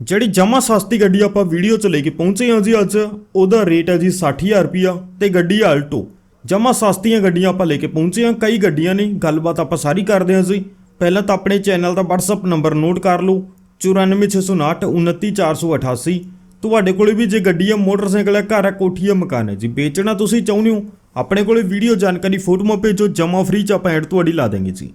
ਜਿਹੜੀ ਜਮਾ ਸਸਤੀ ਗੱਡੀ ਆਪਾਂ ਵੀਡੀਓ 'ਚ ਲੈ ਕੇ ਪਹੁੰਚੇ ਹਾਂ ਜੀ ਅੱਜ, ਉਹਦਾ ਰੇਟ ਹੈ ਜੀ 60000 ਰੁਪਿਆ ਤੇ ਗੱਡੀ ਆਲਟੋ। ਜਮਾ ਸਸਤੀਆਂ ਗੱਡੀਆਂ ਆਪਾਂ ਲੈ ਕੇ ਪਹੁੰਚੇ ਹਾਂ, ਕਈ ਗੱਡੀਆਂ ਨੇ, ਗੱਲਬਾਤ ਆਪਾਂ ਸਾਰੀ ਕਰਦੇ ਹਾਂ ਜੀ। ਪਹਿਲਾਂ ਤਾਂ ਆਪਣੇ ਚੈਨਲ ਦਾ WhatsApp ਨੰਬਰ ਨੋਟ ਕਰ ਲਓ 94659 29488 ਤੁਹਾਡੇ ਕੋਲੇ ਵੀ ਜੇ ਗੱਡੀ ਹੈ, ਮੋਟਰਸਾਈਕਲ ਹੈ, ਘਰ ਹੈ, ਕੋਠੀ ਹੈ, ਮਕਾਨ ਹੈ, ਜੀ ਵੇਚਣਾ ਤੁਸੀਂ ਚਾਹੁੰਦੇ ਹੋ, ਆਪਣੇ ਕੋਲੇ ਵੀਡੀਓ ਜਾਣਕਾਰੀ, ਫੋਟੋਆਂ ਭੇਜੋ ਜਮਾ ਫ੍ਰੀ ਚ ਆਪਾਂ ਐਡ ਤੁਹਾਡੀ ਲਾ ਦੇਂਗੇ ਜੀ।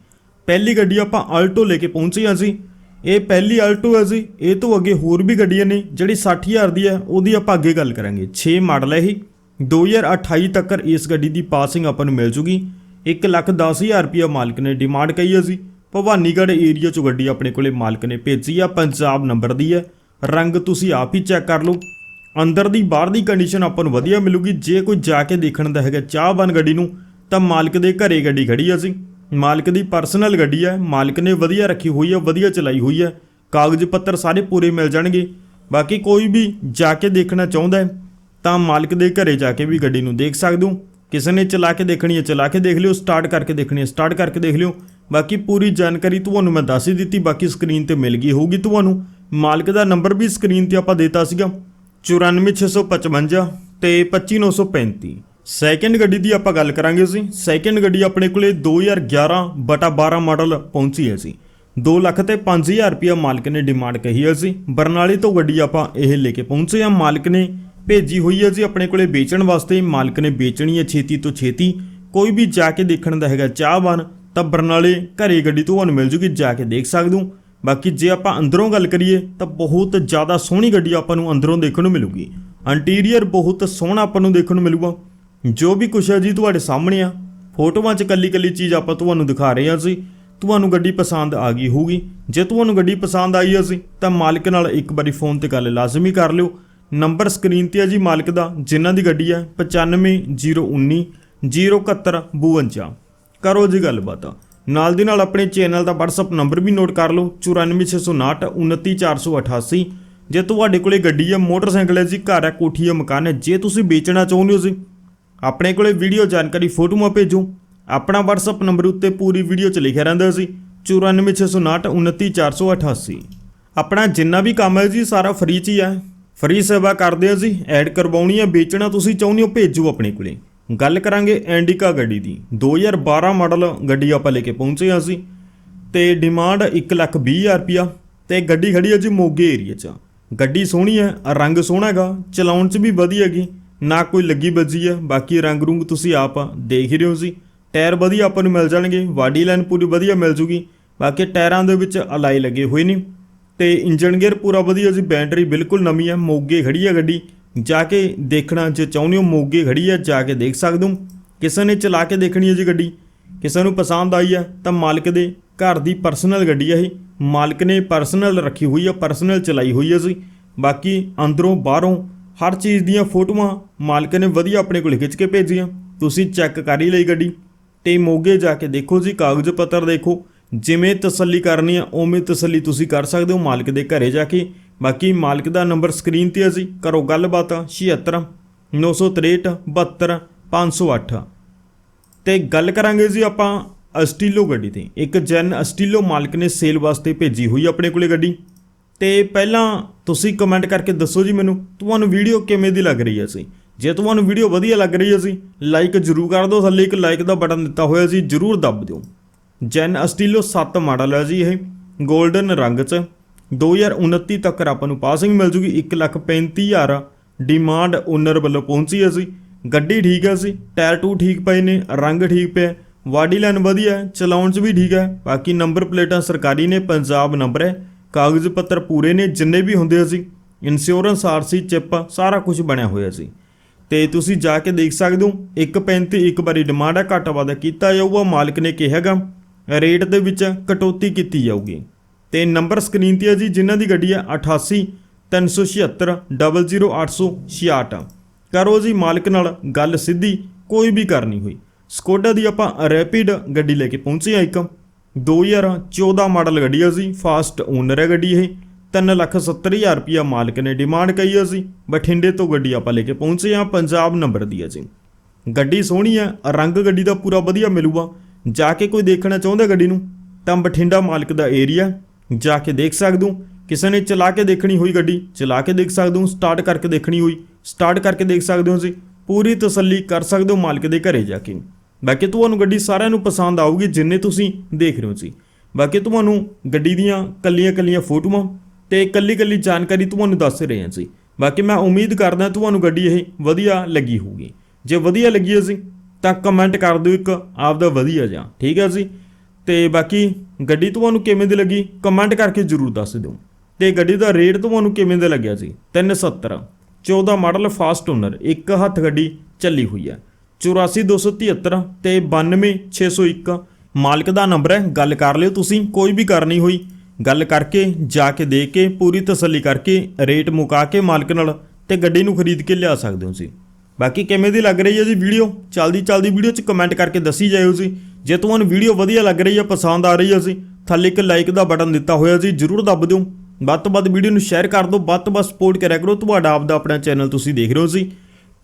ਪਹਿਲੀ ਗੱਡੀ ਆਪਾਂ ਆਲਟੋ ਲੈ ਕੇ ਪਹੁੰਚੇ ਹਾਂ ਜੀ। ਇਹ ਪਹਿਲੀ ਆਲਟੋ ਹੈ ਜੀ। ਇਹ ਤੋਂ ਅੱਗੇ ਹੋਰ ਵੀ ਗੱਡੀਆਂ ਨੇ, ਜਿਹੜੀ 60000 ਦੀ ਹੈ, ਉਹਦੀ ਆਪਾਂ ਅੱਗੇ ਗੱਲ ਕਰਾਂਗੇ। 6 ਮਾਡਲ ਹੈ ਇਹ। 2028 ਤੱਕ ਇਸ ਗੱਡੀ ਦੀ ਪਾਸਿੰਗ ਆਪਾਂ ਨੂੰ ਮਿਲ ਜੂਗੀ। 110000 ਰੁਪਇਆ ਮਾਲਕ ਨੇ ਡਿਮਾਂਡ ਕਹੀ ਹੈ ਜੀ। ਭਵਾਨੀਗੜ੍ਹ ਏਰੀਆ ਚੋਂ ਗੱਡੀ ਆਪਣੇ ਕੋਲੇ ਮਾਲਕ ਨੇ ਭੇਜੀ ਆ, ਪੰਜਾਬ ਨੰਬਰ ਦੀ ਹੈ। ਰੰਗ ਤੁਸੀਂ ਆਪ ਹੀ ਚੈੱਕ ਕਰ ਲਓ। ਅੰਦਰ ਦੀ ਬਾਹਰ ਦੀ ਕੰਡੀਸ਼ਨ ਆਪਾਂ ਨੂੰ ਵਧੀਆ ਮਿਲੂਗੀ। ਜੇ ਕੋਈ ਜਾ ਕੇ ਦੇਖਣ ਦਾ ਹੈਗਾ ਚਾਹਵਾਨ ਗੱਡੀ ਨੂੰ, ਤਾਂ ਮਾਲਕ ਦੇ ਘਰੇ ਗੱਡੀ ਖੜੀ ਆ ਸੀ ਮਾਲਕ ਦੀ ਪਰਸਨਲ ਗੱਡੀ ਹੈ, ਮਾਲਕ ਨੇ ਵਧੀਆ ਰੱਖੀ ਹੋਈ ਹੈ, ਵਧੀਆ ਚਲਾਈ ਹੋਈ ਹੈ। ਕਾਗਜ਼ ਪੱਤਰ ਸਾਰੇ ਪੂਰੇ ਮਿਲ ਜਾਣਗੇ। ਬਾਕੀ ਕੋਈ ਵੀ ਜਾ ਕੇ ਦੇਖਣਾ ਚਾਹੁੰਦਾ ਹੈ, ਤਾਂ ਮਾਲਕ ਦੇ ਘਰੇ ਜਾ ਕੇ ਵੀ ਗੱਡੀ ਨੂੰ ਦੇਖ ਸਕਦੇ ਹੋ। ਕਿਸੇ ਨੇ ਚਲਾ ਕੇ ਦੇਖਣੀ ਹੈ, ਚਲਾ ਕੇ ਦੇਖ ਲਿਓ ਸਟਾਰਟ ਕਰਕੇ ਦੇਖਣੀ ਹੈ ਸਟਾਰਟ ਕਰਕੇ ਦੇਖ ਲਿਓ। ਬਾਕੀ ਪੂਰੀ ਜਾਣਕਾਰੀ ਤੁਹਾਨੂੰ ਮੈਂ ਦੱਸ ਹੀ ਦਿੱਤੀ, ਬਾਕੀ ਸਕਰੀਨ ਤੇ ਮਿਲ ਗਈ ਹੋਊਗੀ ਤੁਹਾਨੂੰ। ਮਾਲਕ ਦਾ ਨੰਬਰ ਵੀ ਸਕਰੀਨ ਤੇ ਆਪਾਂ ਦਿੱਤਾ ਸੀਗਾ 94655 ਤੇ 25935 ਸੈਕਿੰਡ ਗੱਡੀ ਦੀ ਆਪਾਂ ਗੱਲ ਕਰਾਂਗੇ ਸੀ ਸੈਕਿੰਡ ਗੱਡੀ ਆਪਣੇ ਕੋਲੇ 2011 ਬਟਾ 12 ਮਾਡਲ ਪਹੁੰਚੀ ਹੈ ਜੀ। 2 ਲੱਖ ਤੇ 5000 ਰੁਪਇਆ ਮਾਲਕ ਨੇ ਡਿਮਾਂਡ ਕਹੀ ਹੈ ਸੀ ਬਰਨਾਲੇ ਤੋਂ ਗੱਡੀ ਆਪਾਂ ਇਹ ਲੈ ਕੇ ਪਹੁੰਚੇ ਆ ਮਾਲਕ ਨੇ ਭੇਜੀ ਹੋਈ ਹੈ ਜੀ ਆਪਣੇ ਕੋਲੇ ਵੇਚਣ ਵਾਸਤੇ। ਮਾਲਕ ਨੇ ਵੇਚਣੀ ਹੈ ਛੇਤੀ ਤੋਂ ਛੇਤੀ। ਕੋਈ ਵੀ ਜਾ ਕੇ ਦੇਖਣ ਦਾ ਹੈਗਾ ਚਾਹਵਾਨ, ਤਾਂ ਬਰਨਾਲੇ ਘਰੇ ਗੱਡੀ ਤੁਹਾਨੂੰ ਮਿਲ ਜੂਗੀ, ਜਾ ਕੇ ਦੇਖ ਸਕਦੇ ਹੋ। ਬਾਕੀ ਜੇ ਆਪਾਂ ਅੰਦਰੋਂ ਗੱਲ ਕਰੀਏ, ਤਾਂ ਬਹੁਤ ਜ਼ਿਆਦਾ ਸੋਹਣੀ ਗੱਡੀ ਆਪਾਂ ਨੂੰ ਅੰਦਰੋਂ ਦੇਖਣ ਨੂੰ ਮਿਲੂਗੀ। ਇੰਟੀਰੀਅਰ ਬਹੁਤ ਸੋਹਣਾ ਆਪਾਂ ਨੂੰ ਦੇਖਣ ਨੂੰ ਮਿਲੂਗਾ। ਜੋ ਵੀ ਕੁਛ ਹੈ ਜੀ ਤੁਹਾਡੇ ਸਾਹਮਣੇ ਆ। ਫੋਟੋਆਂ 'ਚ ਕੱਲੀ ਕੱਲੀ ਚੀਜ਼ ਆਪਾਂ ਤੁਹਾਨੂੰ ਦਿਖਾ ਰਹੇ ਹਾਂ ਜੀ। ਤੁਹਾਨੂੰ ਗੱਡੀ ਪਸੰਦ ਆ ਗਈ ਹੋਊਗੀ। ਜੇ ਤੁਹਾਨੂੰ ਗੱਡੀ ਪਸੰਦ ਆਈ ਹੈ ਜੀ, ਤਾਂ ਮਾਲਕ ਨਾਲ ਇੱਕ ਵਾਰੀ ਫੋਨ ਤੇ ਗੱਲ ਲਾਜ਼ਮੀ ਕਰ ਲਿਓ। ਨੰਬਰ ਸਕਰੀਨ ਤੇ ਹੈ ਜੀ ਮਾਲਕ ਦਾ, ਜਿਨ੍ਹਾਂ ਦੀ ਗੱਡੀ ਹੈ 95019 07152 ਕਰੋ ਜੀ ਗੱਲਬਾਤ। ਨਾਲ ਦੀ ਨਾਲ ਆਪਣੇ ਚੈਨਲ ਦਾ WhatsApp ਨੰਬਰ ਵੀ ਨੋਟ ਕਰ ਲਓ 94659 29488 ਜੇ ਤੁਹਾਡੇ ਕੋਲੇ ਗੱਡੀ ਹੈ ਮੋਟਰਸਾਈਕਲ ਹੈ ਜੀ, ਘਰ ਹੈ, ਕੋਠੀ ਹੈ ਮਕਾਨ ਹੈ, ਜੇ ਤੁਸੀਂ ਵੇਚਣਾ ਚਾਹੁੰਦੇ ਹੋ ਜੀ ਆਪਣੇ ਕੋਲੇ ਵੀਡੀਓ ਜਾਣਕਾਰੀ ਫੋਟੋਆਂ ਭੇਜੋ। ਆਪਣਾ WhatsApp ਨੰਬਰ ਉੱਤੇ ਪੂਰੀ ਵੀਡੀਓ 'ਚ ਲਿਖਿਆ ਰਹਿੰਦਾ ਸੀ। 94659 29488 ਆਪਣਾ ਜਿੰਨਾ ਵੀ ਕੰਮ ਹੈ ਜੀ, ਸਾਰਾ ਫ੍ਰੀ 'ਚ ਹੀ ਹੈ। ਫ੍ਰੀ ਸੇਵਾ ਕਰਦੇ ਆ ਜੀ ਐਡ ਕਰਵਾਉਣੀ ਹੈ, ਵੇਚਣਾ ਤੁਸੀਂ ਚਾਹੁੰਦੇ ਹੋ, ਭੇਜੋ ਆਪਣੇ ਕੋਲੇ। ਗੱਲ ਕਰਾਂਗੇ ਐਂਡਿਕਾ ਗੱਡੀ ਦੀ। 2012 ਮਾਡਲ ਗੱਡੀ ਆਪਾਂ ਲੈ ਕੇ ਪਹੁੰਚੇ ਹਾਂ ਅਸੀਂ ਤੇ ਡਿਮਾਂਡ 120000 ਰੁਪਿਆ ਤੇ ਗੱਡੀ ਖੜੀ ਹੈ ਜੀ ਮੋਗੇ ਏਰੀਆ 'ਚ। ਗੱਡੀ ਸੋਹਣੀ ਹੈ, ਰੰਗ ਸੋਹਣਾ ਹੈਗਾ। ਚਲਾਉਣ 'ਚ ਵੀ ਵਧੀਆ ਹੈਗੀ। ਨਾ ਕੋਈ ਲੱਗੀ ਵੱਜੀ ਆ, ਬਾਕੀ ਰੰਗ ਰੁੰਗ ਤੁਸੀਂ ਆਪ ਦੇਖ ਹੀ ਰਹੇ ਹੋ ਜੀ। ਟਾਇਰ ਵਧੀਆ ਆਪਾਂ ਨੂੰ ਮਿਲ ਜਾਣਗੇ ਬਾਡੀ ਲਾਈਨ ਪੂਰੀ ਵਧੀਆ ਮਿਲ ਜੂਗੀ। ਬਾਕੀ ਟਾਇਰਾਂ ਦੇ ਵਿੱਚ ਅਲਾਈ ਲੱਗੇ ਹੋਏ ਨੇ। ਤੇ ਇੰਜਨ ਗੇਅਰ ਪੂਰਾ ਵਧੀਆ ਜੀ, ਬੈਟਰੀ ਬਿਲਕੁਲ ਨਵੀਂ ਆ, ਮੋਗੇ ਖੜੀ ਆ ਗੱਡੀ। ਜਾ ਕੇ ਦੇਖਣਾ ਜੇ ਚਾਹੁੰਦੇ ਹੋ, ਮੋਗੇ ਖੜੀ ਹੈ ਜਾ ਕੇ ਦੇਖ ਸਕਦੇ ਹੋ। ਕਿਸੇ ਨੇ ਚਲਾ ਕੇ ਦੇਖਣੀ ਹੈ ਜੀ ਗੱਡੀ। ਕਿਸੇ ਨੂੰ ਪਸੰਦ ਆਈ ਹੈ ਤਾਂ ਮਾਲਕ ਦੇ ਘਰ ਦੀ ਪਰਸਨਲ ਗੱਡੀ ਹੈ ਇਹ। ਮਾਲਕ ਨੇ ਪਰਸਨਲ ਰੱਖੀ ਹੋਈ ਆ ਪਰਸਨਲ ਚਲਾਈ ਹੋਈ ਹੈ ਜੀ। ਬਾਕੀ ਅੰਦਰੋਂ ਬਾਹਰੋਂ ਹਰ ਚੀਜ਼ ਦੀਆਂ ਫੋਟੋਆਂ ਮਾਲਕ ਨੇ ਵਧੀਆ ਆਪਣੇ ਕੋਲ ਖਿੱਚ ਕੇ ਭੇਜੀਆਂ। ਤੁਸੀਂ ਚੈੱਕ ਕਰ ਹੀ ਲਈ ਗੱਡੀ। ਤੇ ਮੋਗੇ ਜਾ ਕੇ ਦੇਖੋ ਜੀ, ਕਾਗਜ਼ ਪੱਤਰ ਦੇਖੋ। ਜਿਵੇਂ ਤਸੱਲੀ ਕਰਨੀ ਆ, ਉਵੇਂ ਤਸੱਲੀ ਤੁਸੀਂ ਕਰ ਸਕਦੇ ਹੋ ਮਾਲਕ ਦੇ ਘਰੇ ਜਾ ਕੇ। ਬਾਕੀ ਮਾਲਕ ਦਾ ਨੰਬਰ ਸਕਰੀਨ ਤੇ ਆ ਜੀ। ਕਰੋ ਗੱਲਬਾਤ 76 963 72 508 ਤੇ ਗੱਲ ਕਰਾਂਗੇ ਜੀ ਆਪਾਂ ਅਸਟੀਲੋ ਗੱਡੀ ਤੇ। ਇੱਕ ਜੈਨ ਅਸਟੀਲੋ ਮਾਲਕ ਨੇ ਸੇਲ ਵਾਸਤੇ ਭੇਜੀ ਹੋਈ ਆਪਣੇ ਕੋਲੇ ਗੱਡੀ। ਤੇ ਪਹਿਲਾਂ ਤੁਸੀਂ ਕਮੈਂਟ ਕਰਕੇ ਦੱਸੋ ਜੀ ਮੈਨੂੰ, ਤੁਹਾਨੂੰ ਵੀਡੀਓ ਕਿਵੇਂ ਦੀ ਲੱਗ ਰਹੀ ਹੈ ਸੀ ਜੇ ਤੁਹਾਨੂੰ ਵੀਡੀਓ ਵਧੀਆ ਲੱਗ ਰਹੀ ਹੈ ਸੀ ਲਾਈਕ ਜ਼ਰੂਰ ਕਰ ਦਿਓ ਥੱਲੇ ਇੱਕ ਲਾਈਕ ਦਾ ਬਟਨ ਦਿੱਤਾ ਹੋਇਆ ਸੀ, ਜ਼ਰੂਰ ਦੱਬ ਦਿਓ। ਜੈਨ ਅਸਟੀਲੋ 7 ਮਾਡਲ ਹੈ ਜੀ ਇਹ 골ਡਨ ਰੰਗ 'ਚ। 2029 ਤੱਕ ਆਪਾਂ ਨੂੰ ਪਾਸਿੰਗ ਮਿਲ ਜੂਗੀ 135000 ਡਿਮਾਂਡ ਓਨਰ ਵੱਲੋਂ ਪਹੁੰਚੀ ਹੈ ਸੀ ਗੱਡੀ ਠੀਕ ਹੈ ਸੀ ਟਾਇਰ ਟੂ ਠੀਕ ਪਏ ਨੇ, ਰੰਗ ਠੀਕ ਪਿਆ ਵਾਡੀ ਲਾਈਨ ਵਧੀਆ ਚਲਾਉਣ 'ਚ ਵੀ ਠੀਕ ਹੈ। ਬਾਕੀ ਨੰਬਰ ਪਲੇਟਾਂ ਸਰਕਾਰੀ ਨੇ, ਪੰਜਾਬ ਨੰਬਰ ਹੈ। ਕਾਗਜ਼ ਪੱਤਰ ਪੂਰੇ ਨੇ, ਜਿੰਨੇ ਵੀ ਹੁੰਦੇ ਸੀ ਇੰਸ਼ੋਰੈਂਸ ਆਰਸੀ ਚਿੱਪ, ਸਾਰਾ ਕੁਝ ਬਣਿਆ ਹੋਇਆ ਸੀ। ਤੇ ਤੁਸੀਂ ਜਾ ਕੇ ਦੇਖ ਸਕਦੇ ਹੋ 135 ਇੱਕ ਵਾਰੀ ਡਿਮਾਂਡ ਹੈ ਘੱਟ ਵਾਦਾ ਕੀਤਾ ਜਾਊਗਾ, ਮਾਲਕ ਨੇ ਕਿਹਾਗਾ ਰੇਟ ਦੇ ਵਿੱਚ ਕਟੌਤੀ ਕੀਤੀ ਜਾਊਗੀ। ਤੇ ਨੰਬਰ ਸਕਰੀਨ ਤੇ ਹੈ ਜੀ, ਜਿਨ੍ਹਾਂ ਦੀ ਗੱਡੀ ਹੈ 88 376 00866 ਕਰੋ ਜੀ, ਮਾਲਕ ਨਾਲ ਗੱਲ ਸਿੱਧੀ, ਕੋਈ ਵੀ ਕਰਨੀ ਹੋਈ। ਸਕੋਡਾ ਦੀ ਆਪਾਂ ਰੈਪਿਡ ਗੱਡੀ ਲੈ ਕੇ ਪਹੁੰਚੇ ਆ ਇੱਕ। 2014 ਮਾਡਲ ਗੱਡੀ ਆ ਜੀ ਫਾਸਟ ਓਨਰ ਹੈ ਗੱਡੀ ਇਹ। 370000 ਰੁਪਿਆ ਮਾਲਕ ਨੇ ਡਿਮਾਂਡ ਕਹੀ ਹੈ ਜੀ। ਬਠਿੰਡੇ ਤੋਂ ਗੱਡੀ ਆਪਾਂ ਲੈ ਕੇ ਪਹੁੰਚੇ ਆ ਪੰਜਾਬ ਨੰਬਰ ਦੀ ਹੈ ਜੀ। ਗੱਡੀ ਸੋਹਣੀ ਹੈ ਰੰਗ ਗੱਡੀ ਦਾ ਪੂਰਾ ਵਧੀਆ ਮਿਲੂਗਾ। ਜਾ ਕੇ ਕੋਈ ਦੇਖਣਾ ਚਾਹੁੰਦਾ ਗੱਡੀ ਨੂੰ, ਤਾਂ ਬਠਿੰਡਾ ਮਾਲਕ ਦਾ ਏਰੀਆ ਜਾ ਕੇ ਦੇਖ ਸਕਦੇ ਹੋ, ਕਿਸੇ ਨੇ ਚਲਾ ਕੇ ਦੇਖਣੀ ਹੋਈ ਗੱਡੀ, ਚਲਾ ਕੇ ਦੇਖ ਸਕਦੇ ਹੋ ਸਟਾਰਟ ਕਰਕੇ ਦੇਖਣੀ ਹੋਈ। ਸਟਾਰਟ ਕਰਕੇ ਦੇਖ ਸਕਦੇ ਹੋ ਜੀ, ਪੂਰੀ ਤਸੱਲੀ ਕਰ ਸਕਦੇ ਹੋ ਮਾਲਕ ਦੇ ਘਰੇ ਜਾ ਕੇ। ਬਾਕੀ ਤੁਹਾਨੂੰ ਗੱਡੀ ਸਾਰਿਆਂ ਨੂੰ ਪਸੰਦ ਆਊਗੀ, ਜਿੰਨੇ ਤੁਸੀਂ ਦੇਖ ਰਹੇ ਹੋ ਜੀ। ਬਾਕੀ ਤੁਹਾਨੂੰ ਗੱਡੀ ਦੀਆਂ ਕੱਲੀਆਂ ਕੱਲੀਆਂ ਫੋਟੋਆਂ ਤੇ ਕੱਲੀ ਕੱਲੀ ਜਾਣਕਾਰੀ ਤੁਹਾਨੂੰ ਦੱਸ ਰਹੇ ਹਾਂ ਜੀ। ਬਾਕੀ ਮੈਂ ਉਮੀਦ ਕਰਦਾ ਤੁਹਾਨੂੰ ਗੱਡੀ ਇਹ ਵਧੀਆ ਲੱਗੀ ਹੋਊਗੀ। ਜੇ ਵਧੀਆ ਲੱਗੀ ਹੈ ਜੀ, ਤਾਂ ਕਮੈਂਟ ਕਰ ਦਿਓ ਇੱਕ ਆਪਦਾ ਵਧੀਆ ਜਾਂ ਠੀਕ ਹੈ ਜੀ? ਤੇ ਬਾਕੀ ਗੱਡੀ ਤੁਹਾਨੂੰ ਕਿਵੇਂ ਦੀ ਲੱਗੀ ਕਮੈਂਟ ਕਰਕੇ ਜਰੂਰ ਦੱਸ ਦਿਓ। ਤੇ ਗੱਡੀ ਦਾ ਰੇਟ ਤੁਹਾਨੂੰ ਕਿਵੇਂ ਦਾ ਲੱਗਿਆ ਜੀ? 370 14 ਮਾਡਲ ਫਾਸਟ ਓਨਰ, ਇੱਕ ਹੱਥ ਗੱਡੀ ਚੱਲੀ ਹੋਈ ਹੈ। 84273 ਤੇ 92601 ਮਾਲਕ ਦਾ ਨੰਬਰ ਹੈ, ਗੱਲ ਕਰ ਲਿਓ ਤੁਸੀਂ, ਕੋਈ ਵੀ ਕਰਨੀ ਹੋਈ। ਗੱਲ ਕਰਕੇ, ਜਾ ਕੇ ਦੇ ਕੇ, ਪੂਰੀ ਤਸੱਲੀ ਕਰਕੇ, ਰੇਟ ਮੁਕਾ ਕੇ ਮਾਲਕ ਨਾਲ ਤੇ ਗੱਡੀ ਨੂੰ ਖਰੀਦ ਕੇ ਲਿਆ ਸਕਦੇ ਹੋ ਜੀ ਬਾਕੀ ਕਿਵੇਂ ਦੀ ਲੱਗ ਰਹੀ ਹੈ ਜੀ ਵੀਡੀਓ? ਚਲਦੀ ਚਲਦੀ ਵੀਡੀਓ 'ਚ ਕਮੈਂਟ ਕਰਕੇ ਦੱਸੀ ਜਾਇਓ ਜੀ। ਜੇ ਤੁਹਾਨੂੰ ਵੀਡੀਓ ਵਧੀਆ ਲੱਗ ਰਹੀ ਹੈ, ਪਸੰਦ ਆ ਰਹੀ ਹੈ ਜੀ, ਥੱਲੇ ਇੱਕ ਲਾਈਕ ਦਾ ਬਟਨ ਦਿੱਤਾ ਹੋਇਆ ਜੀ, ਜਰੂਰ ਦੱਬ ਦਿਓ। ਵੱਧ ਤੋਂ ਵੱਧ ਵੀਡੀਓ ਨੂੰ ਸ਼ੇਅਰ ਕਰ ਦਿਓ, ਵੱਧ ਤੋਂ ਵੱਧ ਸਪੋਰਟ ਕਰਿਆ ਕਰੋ। ਤੁਹਾਡਾ ਆਪਦਾ ਆਪਣਾ ਚੈਨਲ ਤੁਸੀਂ ਦੇਖ ਰਹੇ ਹੋ ਜੀ।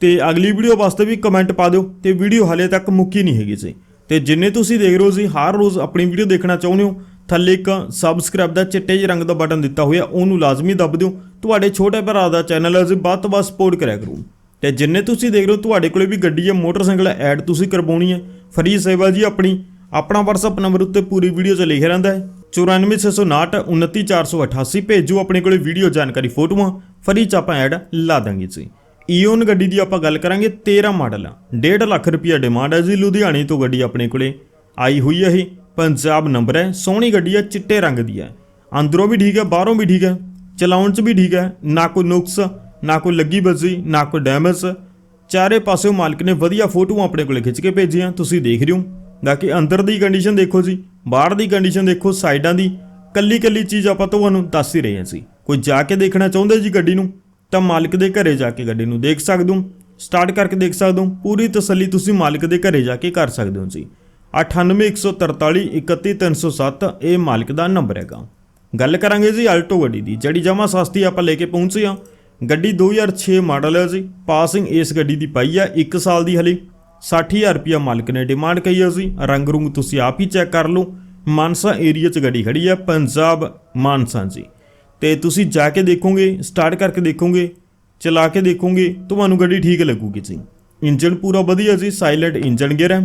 ਤੇ ਅਗਲੀ ਵੀਡੀਓ ਵਾਸਤੇ ਵੀ ਕਮੈਂਟ ਪਾ ਦਿਓ ਤੇ ਵੀਡੀਓ ਹਲੇ ਤੱਕ ਮੁੱਕੀ ਨਹੀਂ ਹੈਗੀ ਸੀ ਤੇ ਜਿੰਨੇ ਤੁਸੀਂ ਦੇਖ ਰਹੇ ਹੋ ਜੀ, ਹਰ ਰੋਜ਼ ਆਪਣੀ ਵੀਡੀਓ ਦੇਖਣਾ ਚਾਹੁੰਦੇ ਹੋ, ਥੱਲੇ ਇੱਕ ਸਬਸਕ੍ਰਾਈਬ ਦਾ ਚਿੱਟੇ ਜਿਹੇ ਰੰਗ ਦਾ ਬਟਨ ਦਿੱਤਾ ਹੋਇਆ, ਉਹਨੂੰ ਲਾਜ਼ਮੀ ਦੱਬ ਦਿਓ। ਤੁਹਾਡੇ ਛੋਟੇ ਭਰਾ ਦਾ ਚੈਨਲ ਹੈ ਜੀ, ਵੱਧ ਤੋਂ ਵੱਧ ਸਪੋਰਟ ਕਰਿਆ ਕਰੋ। ਤੇ ਜਿੰਨੇ ਤੁਸੀਂ ਦੇਖ ਰਹੇ ਹੋ, ਤੁਹਾਡੇ ਕੋਲੇ ਵੀ ਗੱਡੀ ਹੈ ਮੋਟਰਸਾਈਕਲ ਐਡ ਤੁਸੀਂ ਕਰਵਾਉਣੀ ਹੈ। ਫਰੀ ਸੇਵਾ ਜੀ ਆਪਣੀ, ਆਪਣਾ WhatsApp ਨੰਬਰ ਉੱਤੇ ਪੂਰੀ ਵੀਡੀਓ 'ਚ ਲਿਖਿਆ ਰਹਿੰਦਾ ਹੈ। 94659 29488 ਭੇਜੋ ਆਪਣੇ ਕੋਲੇ ਵੀਡੀਓ ਜਾਣਕਾਰੀ ਫੋਟੋਆਂ, ਫਰੀ 'ਚ ਆਪਾਂ ਐਡ ਲਾ ਦਾਂਗੇ ਜੀ। ਈਓਨ ਗੱਡੀ ਦੀ ਆਪਾਂ ਗੱਲ ਕਰਾਂਗੇ 13 ਮਾਡਲ ਆ। 1.5 ਲੱਖ ਰੁਪਿਆ ਡਿਮਾਂਡ ਹੈ ਜੀ ਲੁਧਿਆਣੇ ਤੋਂ ਗੱਡੀ ਆਪਣੇ ਕੋਲੇ। ਆਈ ਹੋਈ ਹੈ ਇਹ, ਪੰਜਾਬ ਨੰਬਰ ਹੈ, ਸੋਹਣੀ ਗੱਡੀ ਹੈ ਚਿੱਟੇ ਰੰਗ ਦੀ ਹੈ ਅੰਦਰੋਂ ਵੀ ਠੀਕ ਹੈ ਬਾਹਰੋਂ ਵੀ ਠੀਕ ਹੈ ਚਲਾਉਣ 'ਚ ਵੀ ਠੀਕ ਹੈ ਨਾ ਕੋਈ ਨੁਕਸ, ਨਾ ਕੋਈ ਲੱਗੀ ਬੱਜੀ, ਨਾ ਕੋਈ ਡੈਮੇਜ ਚਾਰੇ ਪਾਸਿਓਂ ਮਾਲਕ ਨੇ ਵਧੀਆ ਫੋਟੋਆਂ ਆਪਣੇ ਕੋਲੇ ਖਿੱਚ ਕੇ ਭੇਜੀਆਂ, ਤੁਸੀਂ ਦੇਖ ਰਹੇ ਹੋ। ਬਾਕੀ ਅੰਦਰ ਦੀ ਕੰਡੀਸ਼ਨ ਦੇਖੋ ਜੀ, ਬਾਹਰ ਦੀ ਕੰਡੀਸ਼ਨ ਦੇਖੋ, ਸਾਈਡਾਂ ਦੀ ਕੱਲੀ ਕੱਲੀ ਚੀਜ਼ ਆਪਾਂ ਤੁਹਾਨੂੰ ਦੱਸ ਹੀ ਰਹੇ ਹਾਂ ਜੀ। ਕੋਈ ਜਾ ਕੇ ਦੇਖਣਾ ਚਾਹੁੰਦੇ ਜੀ ਗੱਡੀ ਨੂੰ? ਤਾਂ ਮਾਲਕ ਦੇ ਘਰੇ ਜਾ ਕੇ ਗੱਡੀ ਨੂੰ ਦੇਖ ਸਕਦੇ ਹੋ। ਸਟਾਰਟ ਕਰਕੇ ਦੇਖ ਸਕਦੇ ਹੋ। ਪੂਰੀ ਤਸੱਲੀ ਤੁਸੀਂ ਮਾਲਕ ਦੇ ਘਰੇ ਜਾ ਕੇ ਕਰ ਸਕਦੇ ਹੋ ਜੀ। 9814431307 ਇਹ ਮਾਲਕ ਦਾ ਨੰਬਰ ਹੈਗਾ। ਗੱਲ ਕਰਾਂਗੇ ਜੀ ਆਲਟੋ ਗੱਡੀ ਦੀ, ਜਿਹੜੀ ਜਮਾ ਸਸਤੀ ਆਪਾਂ ਲੈ ਕੇ ਪਹੁੰਚੇ ਆ ਗੱਡੀ 2006 ਮਾਡਲ ਹੈ ਜੀ। ਪਾਸਿੰਗ ਇਸ ਗੱਡੀ ਦੀ ਪਈ ਹੈ 1 ਸਾਲ ਦੀ ਹਲੇ। 60000 ਰੁਪਿਆ ਮਾਲਕ ਨੇ ਡਿਮਾਂਡ ਕਹੀ ਹੈ ਜੀ। ਰੰਗ ਰੁੰਗ ਤੁਸੀਂ ਆਪ ਹੀ ਚੈੱਕ ਕਰ ਲਓ। ਮਾਨਸਾ ਏਰੀਆ 'ਚ ਗੱਡੀ ਖੜੀ ਹੈ, ਪੰਜਾਬ ਮਾਨਸਾ ਜੀ। ਤੇ ਤੁਸੀਂ ਜਾ ਕੇ ਦੇਖੋਗੇ ਸਟਾਰਟ ਕਰਕੇ ਦੇਖੋਗੇ, ਚਲਾ ਕੇ ਦੇਖੋਗੇ, ਤੁਹਾਨੂੰ ਗੱਡੀ ਠੀਕ ਲੱਗੂਗੀ ਜੀ। ਇੰਜਨ ਪੂਰਾ ਵਧੀਆ ਜੀ ਸਾਇਲੈਂਟ ਇੰਜਨ ਗੇਅਰ ਹੈ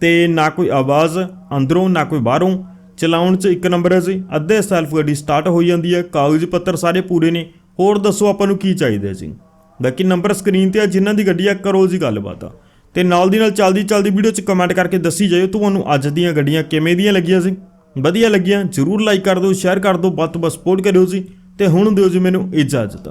ਤੇ ਨਾ ਕੋਈ ਆਵਾਜ਼ ਅੰਦਰੋਂ, ਨਾ ਕੋਈ ਬਾਹਰੋਂ। ਚਲਾਉਣ 'ਚ ਇੱਕ ਨੰਬਰ ਹੈ ਜੀ, ਅੱਧੇ ਸੈਲਫ ਗੱਡੀ ਸਟਾਰਟ ਹੋ ਜਾਂਦੀ ਹੈ, ਕਾਗਜ਼ ਪੱਤਰ ਸਾਰੇ ਪੂਰੇ ਨੇ। ਹੋਰ ਦੱਸੋ ਆਪਾਂ ਨੂੰ ਕੀ ਚਾਹੀਦਾ ਜੀ? ਬਾਕੀ ਨੰਬਰ ਸਕਰੀਨ ਤੇ ਆ, ਜਿਨ੍ਹਾਂ ਦੀ ਗੱਡੀ ਆ, ਕਰੋ ਜੀ ਗੱਲਬਾਤ। ਆ ਤੇ ਨਾਲ ਦੀ ਨਾਲ ਚੱਲਦੀ ਚੱਲਦੀ ਵੀਡੀਓ 'ਚ ਕਮੈਂਟ ਕਰਕੇ ਦੱਸੀ ਜਾਇਓ, ਤੁਹਾਨੂੰ ਅੱਜ ਦੀਆਂ ਗੱਡੀਆਂ ਕਿਵੇਂ ਦੀਆਂ ਲੱਗੀਆਂ ਸੀ ਵਧੀਆ ਲੱਗੀਆਂ, ਜਰੂਰ ਲਾਈਕ ਕਰ ਦਿਓ ਸ਼ੇਅਰ ਕਰ ਦਿਓ, ਵੱਧ ਤੋਂ ਵੱਧ ਸਪੋਰਟ ਕਰਿਓ ਜੀ, ਤੇ ਹੁਣ ਦਿਓ ਜੀ ਮੈਨੂੰ ਇਜਾਜ਼ਤ।